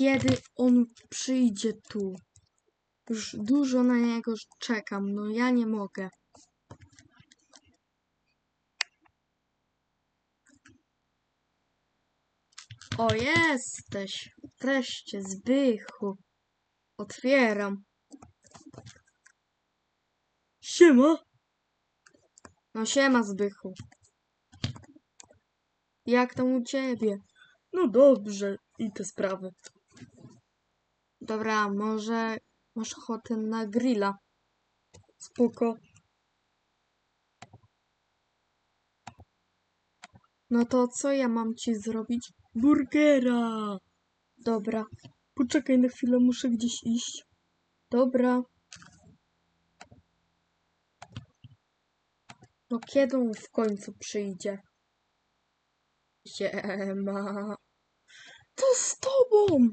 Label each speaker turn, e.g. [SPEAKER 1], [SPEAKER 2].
[SPEAKER 1] Kiedy on przyjdzie tu? Już dużo na niego czekam, no ja nie mogę. O, jesteś! Wreszcie, Zbychu. Otwieram. Siema! No siema, Zbychu. Jak tam u ciebie? No dobrze, i te sprawy. Dobra, może masz ochotę na grilla? Spoko. No to co ja mam ci zrobić? Burgera! Dobra. Poczekaj na chwilę, muszę gdzieś iść. Dobra. No kiedy on w końcu przyjdzie? Siema. To z tobą!